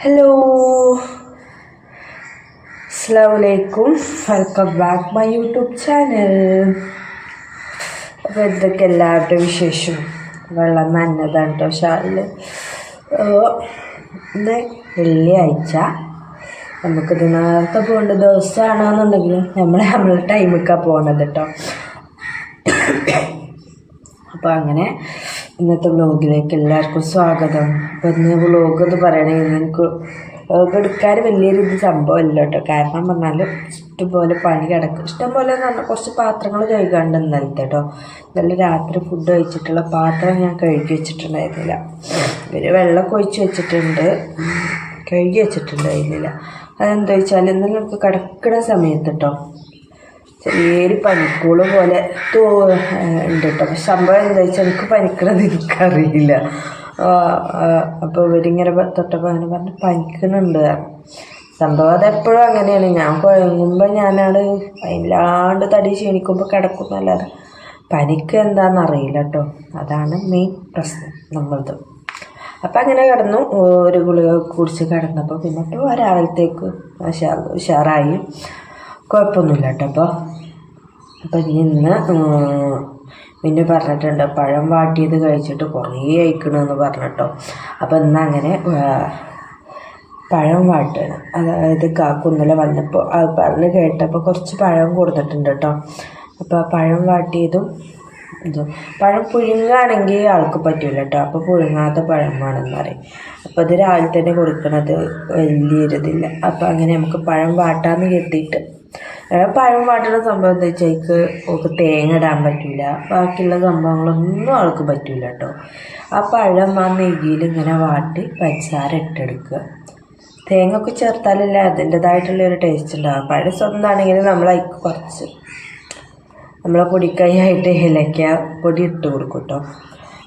Hello അസ്സാമലൈക്കും welcome back my YouTube channel അപ്പോൾ എന്തൊക്കെ എല്ലാവരുടെ വിശേഷം? വെള്ളം നല്ലതാണ് കേട്ടോ ഷാളിൽ ഇന്ന് വെള്ളിയാഴ്ച നമുക്കിത് നേരത്തെ പോകേണ്ട ദിവസമാണെന്നുണ്ടെങ്കിൽ നമ്മൾ നമ്മളെ ടൈമൊക്കെ പോകണത് കേട്ടോ അപ്പോൾ അങ്ങനെ ഇന്നത്തെ വ്ലോഗിലേക്ക് എല്ലാവർക്കും സ്വാഗതം. അപ്പോൾ ഇന്ന് എന്ന് പറയണെങ്കിൽ എനിക്ക് വ്ലോഗ് എടുക്കാൻ വലിയൊരു ഇത് സംഭവമല്ല കേട്ടോ. കാരണം പറഞ്ഞാൽ ഇഷ്ടംപോലെ പണി കിടക്കും ഇഷ്ടംപോലെ എന്ന് പറഞ്ഞാൽ കുറച്ച് പാത്രങ്ങൾ കഴുകാണ്ട് ഇന്നലത്തെ കേട്ടോ. ഇന്നലെ രാത്രി ഫുഡ് കഴിച്ചിട്ടുള്ള പാത്രം ഞാൻ കഴുകി വെച്ചിട്ടുണ്ടായിരുന്നില്ല. ഒരു വെള്ളം ഒഴിച്ച് വെച്ചിട്ടുണ്ട്. കഴുകി വെച്ചിട്ടുണ്ടായിരുന്നില്ല. അതെന്താ വെച്ചാൽ ഇന്നലെ നമുക്ക് കിടക്കുന്ന സമയത്ത് കേട്ടോ. ചെറിയൊരു പനിക്കൂൾ പോലെ തോ ഉണ്ട് കേട്ടോ പക്ഷെ സംഭവം എന്താ വെച്ചാൽ എനിക്ക് പനിക്കണത് എനിക്കറിയില്ല. അപ്പോൾ ഇവരിങ്ങനെ തൊട്ടപ്പോൾ അങ്ങനെ പറഞ്ഞ് പനിക്കണുണ്ട്. സംഭവം അതെപ്പോഴും അങ്ങനെയാണ്. ഞാൻ കുഴങ്ങുമ്പോൾ ഞാനാണ് വല്ലാണ്ട് തടി ക്ഷീണിക്കുമ്പോൾ കിടക്കുന്നല്ലാതെ പനിക്ക് എന്താണെന്ന് അറിയില്ല കേട്ടോ അതാണ് മെയിൻ പ്രശ്നം നമ്മളത് അപ്പം അങ്ങനെ കിടന്നു. ഒരു ഗുളിക കുടിച്ച് കിടന്നപ്പോൾ പിന്നെ ഇപ്പോൾ രാവിലത്തേക്ക് ഉഷാറായി. കുഴപ്പമൊന്നുമില്ല കേട്ടോ അപ്പോൾ അപ്പം ഇന്ന് പിന്നെ പറഞ്ഞിട്ടുണ്ട് പഴം വാട്ടിയത് കഴിച്ചിട്ട് കുറേ അയക്കണമെന്ന് പറഞ്ഞിട്ടോ. അപ്പം ഇന്ന് അങ്ങനെ പഴം വാട്ടണം. അതായത് കാക്കുന്നല വന്നപ്പോൾ അത് പറഞ്ഞ് കേട്ടപ്പോൾ കുറച്ച് പഴം കൊടുത്തിട്ടുണ്ട് കേട്ടോ അപ്പോൾ പഴം വാട്ടിയതും ഇതും. പഴം പുഴുങ്ങുകയാണെങ്കിൽ ആൾക്ക് പറ്റില്ല കേട്ടോ അപ്പോൾ പുഴുങ്ങാത്ത പഴം വേണമെന്ന് പറയും. അപ്പോൾ അത് രാവിലെ തന്നെ കൊടുക്കണത് വലിയ വലിയൊരിതില്ല അപ്പോൾ അങ്ങനെ നമുക്ക് പഴം വാട്ടാന്ന് കരുതിയിട്ട് പഴം വാട്ടുന്ന സംഭവം എന്താ വെച്ചാൽ എനിക്ക് ഒക്കെ തേങ്ങ ഇടാൻ പറ്റില്ല ബാക്കിയുള്ള സംഭവങ്ങളൊന്നും ആൾക്ക് പറ്റില്ല കേട്ടോ ആ പഴം ആ നെയ്യിൽ ഇങ്ങനെ വാട്ടി പഞ്ചസാര ഇട്ടെടുക്കുക. തേങ്ങ ഒക്കെ ചേർത്താലല്ല അതിന്റെതായിട്ടുള്ള ഒരു ടേസ്റ്റ് ഉണ്ടാകും പഴം സ്വന്തമാണെങ്കിൽ നമ്മൾ അതിക്ക് കുറച്ച് നമ്മളെ പൊടിക്കൈയായിട്ട് ഇലക്ക പൊടി ഇട്ട് കൊടുക്കും കേട്ടോ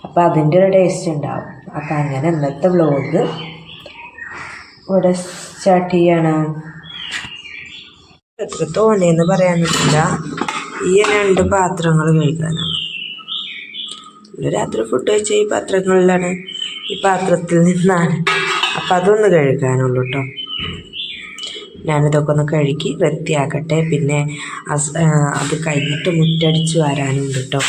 അപ്പോൾ അതിന്റെ ഒരു ടേസ്റ്റ് ഉണ്ടാവും. അപ്പോൾ അങ്ങനെ ഇന്നത്തെ വ്ലോഗ് ഇവിടെ സ്റ്റാർട്ട് ചെയ്യാണ്. എത്ര തോന്നിയെന്ന് പറയാനില്ല ഈ രണ്ട് പാത്രങ്ങൾ കഴുകാനാണ്. രാത്രി ഫുഡ് കഴിച്ച ഈ പാത്രങ്ങളിലാണ് ഈ പാത്രത്തിൽ നിന്നാണ്. അപ്പം അതൊന്ന് കഴുകാനുള്ളൂ കേട്ടോ ഞാനിതൊക്കെ ഒന്ന് കഴുകി വൃത്തിയാക്കട്ടെ. പിന്നെ അത് കഴിഞ്ഞിട്ട് മുറ്റടിച്ച് വരാനുണ്ട് കേട്ടോ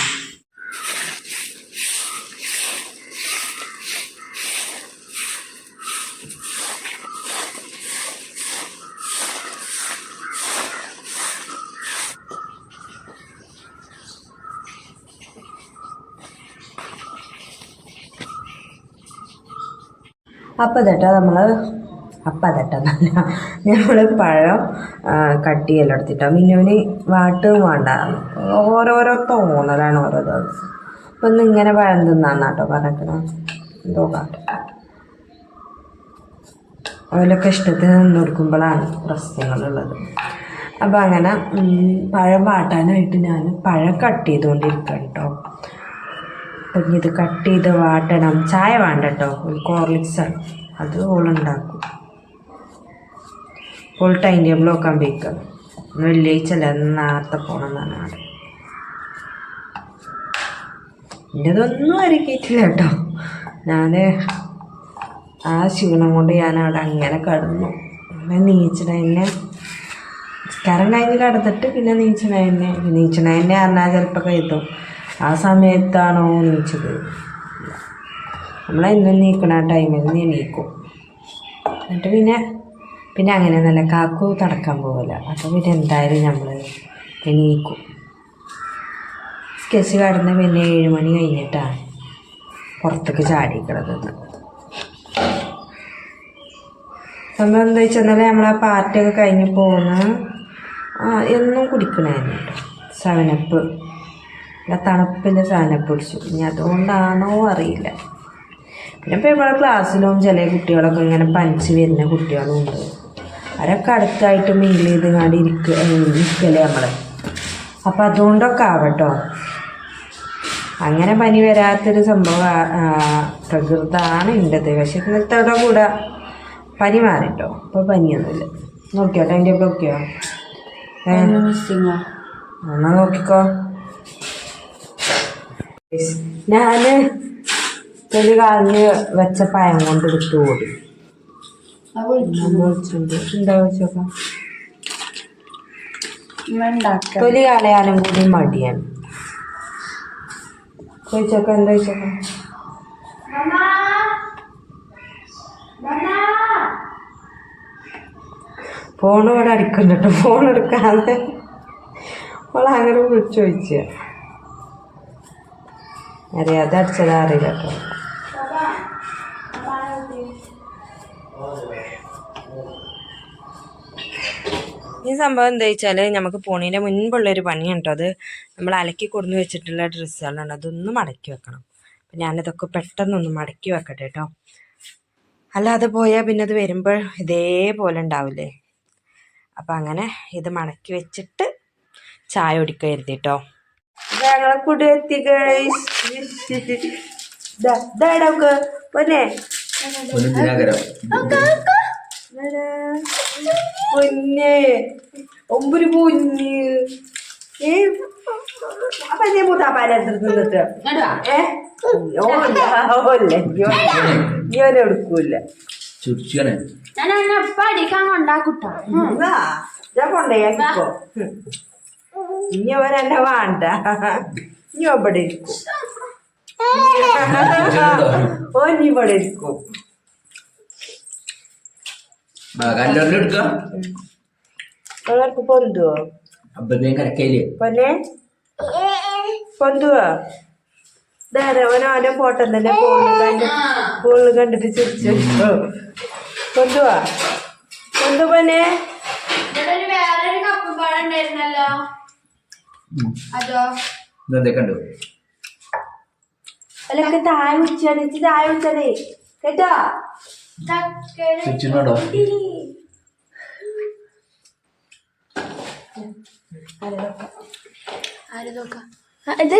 അപ്പം തട്ട നമ്മൾ അപ്പം തട്ടെന്നല്ല നമ്മൾ പഴം കട്ട് ചെയ്യലെടുത്തിട്ടോ മിന്നുവിന് വാട്ടും വേണ്ട. ഓരോരോ തോന്നലാണ് ഓരോ ദിവസം. അപ്പം ഇന്ന് ഇങ്ങനെ പഴം തിന്നാന്ന് കേട്ടോ പറഞ്ഞിട്ട് എന്തോ കാട്ടോ. അതിലൊക്കെ ഇഷ്ടത്തിന് നിന്ന് കൊടുക്കുമ്പോഴാണ് പ്രശ്നങ്ങളുള്ളത്. അപ്പം അങ്ങനെ പഴം വാട്ടാനായിട്ട് ഞാൻ പഴം കട്ട് ചെയ്തുകൊണ്ടിരിക്കാം കേട്ടോ ഇത് കട്ട് ചെയ്ത് വാട്ടണം. ചായ വേണ്ട കേട്ടോ ഒരു കോർലിക്സാണ് അത് ഓളുണ്ടാക്കും ഫുൾ ടൈം ടേബിൾ നോക്കാൻ വെക്കുക വെള്ളിയാഴ്ച നേരത്തെ പോകണം എന്നാണ് ആടെ എന്റെതൊന്നും അരക്കിയിട്ടില്ല കേട്ടോ. ഞാൻ ആ ക്ഷീണം കൊണ്ട് ഞാൻ അവിടെ അങ്ങനെ കടന്നു. പിന്നെ നീച്ചണ കരണ്ടായി കടന്നിട്ട് പിന്നെ നീച്ചണ തന്നെ നീച്ചണ തന്നെ പറഞ്ഞാൽ ചിലപ്പോൾ കരുതും. ആ സമയത്താണോ നീച്ചത് നമ്മളെന്നും നീക്കണ ടൈമിൽ നീ എണീക്കും. എന്നിട്ട് പിന്നെ പിന്നെ അങ്ങനെ നല്ല കാക്കു തടക്കാൻ പോകില്ല അപ്പോൾ പിന്നെ എന്തായാലും നമ്മൾ എണീക്കും. സ്കെച്ച് കടന്ന് പിന്നെ ഏഴ് മണി കഴിഞ്ഞിട്ടാണ് പുറത്തേക്ക് ചാടിക്കണത് നമ്മൾ എന്താ വെച്ചാൽ നമ്മളെ പാർട്ടിയൊക്കെ കഴിഞ്ഞ് പോകുന്ന ആ എന്നും കുടിക്കണേ കേട്ടോ സെവനപ്പ് നല്ല തണുപ്പിന്റെ സാധനം പിടിച്ചു. ഇനി അതുകൊണ്ടാണോ അറിയില്ല. പിന്നെ ഇപ്പോൾ ഇവിടെ ക്ലാസ്സിലും ചില കുട്ടികളൊക്കെ ഇങ്ങനെ പനിച്ച് വരുന്ന കുട്ടികളും ഉണ്ട് അവരൊക്കെ അടുത്തായിട്ട് മീൽ ചെയ്ത് കാണി ഇരിക്കുക ഇരിക്കല്ലേ നമ്മൾ അപ്പോൾ അതുകൊണ്ടൊക്കെ ആവട്ടോ. അങ്ങനെ പനി വരാത്തൊരു സംഭവം പ്രകൃതാണ് ഉണ്ടത് പക്ഷെ ഇന്നത്തോടെ കൂടെ പനി മാറിട്ടോ. ഇപ്പോൾ പനിയൊന്നുമില്ല. നോക്കിയോ? എന്റെ ഒക്കെ നോക്കിയോ? എന്നാൽ എന്നാ നോക്കിക്കോ. ഞാൻ ഒരു കളഞ്ഞ് വെച്ച പഴം കൊണ്ട് എടുത്തു ഓടി എന്താ വെച്ചോക്കാം തൊലി കളയാനും കൂടി മടിയാണ്. ചോദിച്ചോക്ക എന്താ ചോദിച്ചോക്ക ഫോൺ ഇവിടെ അടിക്കുന്നുണ്ട്. ഫോൺ എടുക്കാതെ. അവളങ്ങനെ അങ്ങനെ വിളിച്ചു ചോദിച്ച. അറിയാതെ അടിച്ചതാ അറിയില്ല കേട്ടോ ഈ സംഭവം എന്താ വെച്ചാൽ നമുക്ക് പോണീന്റെ പണി കേട്ടോ അത് നമ്മൾ അലക്കി കൊടുന്ന് വെച്ചിട്ടുള്ള ഡ്രസ്സുകളുണ്ട് അതൊന്ന് മടക്കി വെക്കണം. അപ്പം ഞാനിതൊക്കെ പെട്ടെന്നൊന്ന് മടക്കി വെക്കട്ടെ കേട്ടോ അല്ലാതെ പോയാൽ പിന്നെ അത് വരുമ്പോൾ ഇതേപോലെ ഉണ്ടാവില്ലേ അപ്പം അങ്ങനെ ഇത് മടക്കി വെച്ചിട്ട് ചായ ഒടിക്കരുത് കരുതി കേട്ടോ ഞങ്ങളെ കുടി എത്തി പൊന്നെ. ഒരു ദിനകരം പൊന്നെ ഒമ്പൊരു പൊന്ന്. ഏ? അപ്പൊ നീ മൂത്താപ്പാലെടുത്ത് നിന്നിട്ട്. ഏ? ഓല്ല. ഞാൻ എടുക്കൂല. ഞാൻ എന്നെ എപ്പ അടിക്കാൻ കൊണ്ടാക്കുട്ടാ ഞാൻ കൊണ്ടേയാക്കിക്കോ ഇനി അവരെന്നെ വേണ്ട. ഇനി അവിടെ ഇരിക്കും. ഓ നീ ഇവിടെ ഇരിക്കും. അവർക്ക് പൊന്തുവോ? പൊന്നെ? പൊന്തുവോ? ഇതാരെ ഓനോ ഓന്റെ ഫോട്ടോ തന്നെ ഫോണിൽ കണ്ട് ഫോണിൽ കണ്ടിട്ട് ചിരിച്ചു. പൊന്തുവാ? പൊന്തു പൊന്നെ? ഒരു വേറൊരു കപ്പ് പഴം ഉണ്ടായിരുന്നല്ലോ അതോ? ഇതെന്താ കണ്ടു. അല്ലൊക്കെ താഴെ വിളിച്ചാണ് ഇച്ചി താഴെ വിളിച്ചാണേ കേട്ടോ? ചക്കര ചുറ്റിനോടോ ആര് നോക്കാം? ഇത്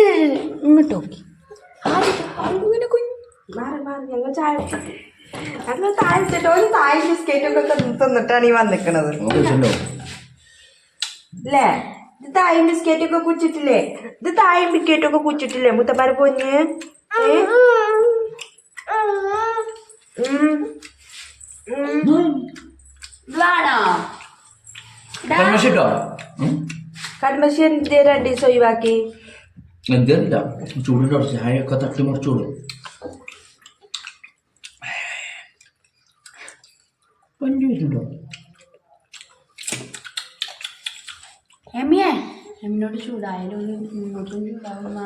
ഇങ്ങോട്ട്. നോക്കി ഇങ്ങനെ കുഞ്ഞു? മാറി മാറി ഞങ്ങൾ ചായ ഞങ്ങൾ താഴെ വെച്ചിട്ട് ഒരു താഴെ ബിസ്ക്കറ്റ് ഒക്കെ തിന്നിട്ടാണ് ഈ വന്നിക്കണത്. അല്ലേ ഇത് തായും ബിസ്ക്കറ്റ് ഒക്കെ കുച്ചിട്ടില്ലേ ഇത് തായും ബിസ്ക്കറ്റ് ഒക്കെ കുച്ചിട്ടില്ലേ മുത്തപ്പാര പൊഞ്ഞ് കൺമശി എന്ത് രണ്ട് ദിവസം ഒഴിവാക്കി? എന്തില്ല ചൂടുണ്ടോ ചായയൊക്കെ തട്ടി മറിച്ചോളൂ പഞ്ചു വെച്ചിട്ടുണ്ടോ എമ്മിയെ എമ്മിനോട് ചൂടായാലും ഇങ്ങോട്ടും ചൂടാവുന്ന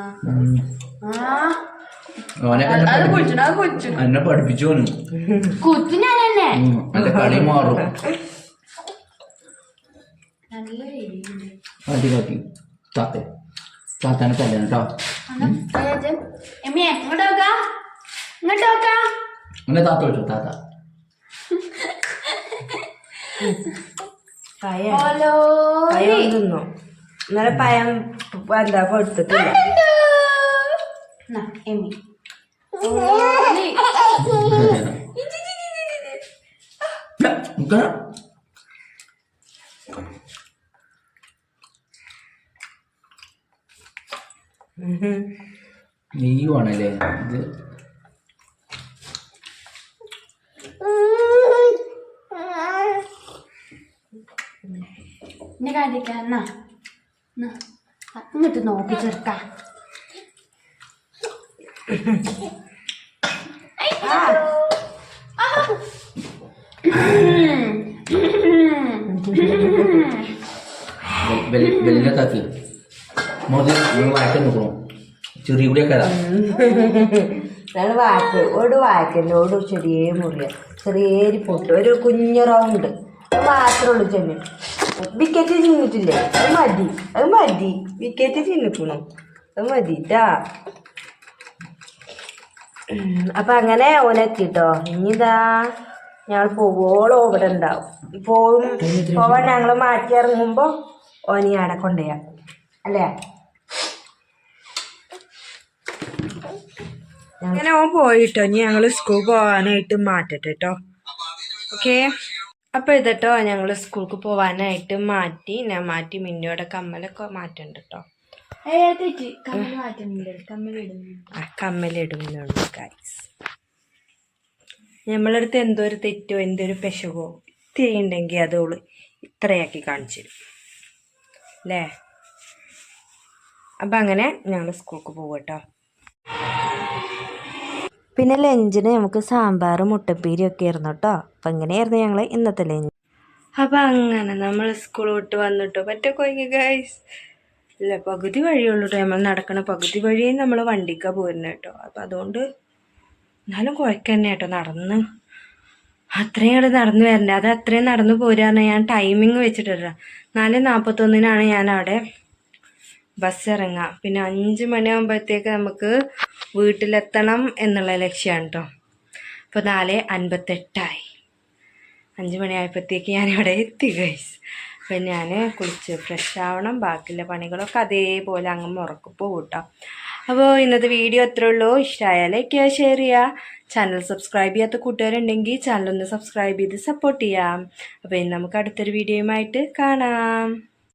എന്നെ പഠിപ്പിച്ചോന് കുത്തു ഞാൻ എന്നെ കളി മാറും. നല്ല അടി കാട്ടി താത്ത താത്താനെ തല്ലാണ് കേട്ടോ എമ്മിയെ ഇങ്ങോട്ട് നോക്കാം. ഇങ്ങോട്ട് നോക്കാം. അങ്ങനെ താത്ത വിളിച്ചോ താത്ത. പയം തിന്നു. ഇന്നലെ എന്താ കൊടുത്തിട്ടില്ല. നെയ്യുവാണല്ലേ ഇത്? എന്നെ കാര്യക്ക എന്നാ. ഇങ്ങോട്ട് നോക്കി ചെറുക്ക. വെല്ലിനെ താക്കി മോദി നിങ്ങൾ വായിക്കാൻ നോക്കണം? ചെറിയ കൂടിയൊക്കെ ഇതാ. ഞങ്ങൾ വാക്ക്. ഒരു വാക്കല്ല ഒരു ചെറിയ മുറിയ. ചെറിയ പൊട്ട്. ഒരു കുഞ്ഞു റൗണ്ട് മാത്രമേ ഉള്ളൂ ചെമ്മീൻ വിക്കറ്റ് തിന്നിട്ടില്ലേ അത് മതി. അത് മതി. വിക്കറ്റ് തിന്നിക്കണു അത് മതി ഇതാ അപ്പൊ അങ്ങനെ ഓനെത്തിട്ടോ ഇനിതാ ഞങ്ങൾ പോവോളോ ഇവിടെ ഉണ്ടാവും. പോവും പോവാൻ ഞങ്ങൾ മാറ്റി ഇറങ്ങുമ്പോ ഓനി അവിടെ കൊണ്ടുപോയാ. അല്ലേ? അങ്ങനെ ഓൻ പോയിട്ടോ. ഇനി ഞങ്ങൾ സ്കൂൾ പോകാനായിട്ട് മാറ്റട്ടെ കേട്ടോ ഓക്കെ അപ്പോൾ ഇതട്ടോ ഞങ്ങൾ സ്കൂൾക്ക് പോകാനായിട്ട് മാറ്റി ഞാൻ മാറ്റി മിന്നോടെ കമ്മലൊക്കെ മാറ്റുന്നുണ്ട് കേട്ടോ ആ കമ്മലിടുന്നുണ്ട് ഗൈസ് നമ്മളടുത്ത് എന്തോ ഒരു തെറ്റോ എന്തോ ഒരു പെശകോ തിരിയുണ്ടെങ്കിൽ അതോൾ അത് ഓൾ ഇത്രയാക്കി കാണിച്ചു തരും. അല്ലേ അപ്പം അങ്ങനെ ഞങ്ങൾ സ്കൂൾക്ക് പോകട്ടോ കേട്ടോ പിന്നെ ലഞ്ചിന് നമുക്ക് സാമ്പാർ മുട്ടപ്പീരി ഒക്കെ ആയിരുന്നു കേട്ടോ. അപ്പം ഇങ്ങനെയായിരുന്നു ഞങ്ങൾ ഇന്നത്തെ ലഞ്ച്? അപ്പം അങ്ങനെ നമ്മൾ സ്കൂൾ വിട്ട് വന്നിട്ടോ. മറ്റേ കൊയ്ക്ക് ഗൈസ് ഇല്ല പകുതി വഴിയുള്ളൂ നമ്മൾ നടക്കണ പകുതി വഴിയേ നമ്മൾ വണ്ടിക്കാണ് പോരുന്നത് കേട്ടോ. അപ്പം അതുകൊണ്ട് എന്നാലും കുഴക്ക തന്നെ കേട്ടോ നടന്ന്. അത്രയും കൂടെ നടന്ന് വരണ്ടേ. അത് അത്രയും നടന്നു പോരാന്ന് ഞാൻ ടൈമിങ് വെച്ചിട്ടില്ല നാല് നാൽപ്പത്തൊന്നിനാണ് ഞാൻ അവിടെ ബസ് ഇറങ്ങുക പിന്നെ അഞ്ച് മണിയാകുമ്പോഴത്തേക്ക് നമുക്ക് വീട്ടിലെത്തണം എന്നുള്ള ലക്ഷ്യമാണ് കേട്ടോ അപ്പോൾ നാല് അൻപത്തെട്ടായി. അഞ്ച് മണിയായപ്പോഴത്തേക്ക് ഞാനിവിടെ എത്തി ഗൈസ് അപ്പം ഞാൻ കുളിച്ച് ഫ്രഷ് ആവണം ബാക്കിയുള്ള പണികളൊക്കെ അതേപോലെ അങ്ങ് മുറക്ക് പോകും കേട്ടോ അപ്പോൾ ഇന്നത്തെ വീഡിയോ അത്രേ ഉള്ളൂ. ഇഷ്ടമായാൽ ലൈക്ക് ഷെയർ ചെയ്യുക. ചാനൽ സബ്സ്ക്രൈബ് ചെയ്യാത്ത കൂട്ടുകാരുണ്ടെങ്കിൽ ചാനലൊന്ന് സബ്സ്ക്രൈബ് ചെയ്ത് സപ്പോർട്ട് ചെയ്യാം. അപ്പോൾ ഇനി നമുക്ക് അടുത്തൊരു വീഡിയോയുമായിട്ട് കാണാം.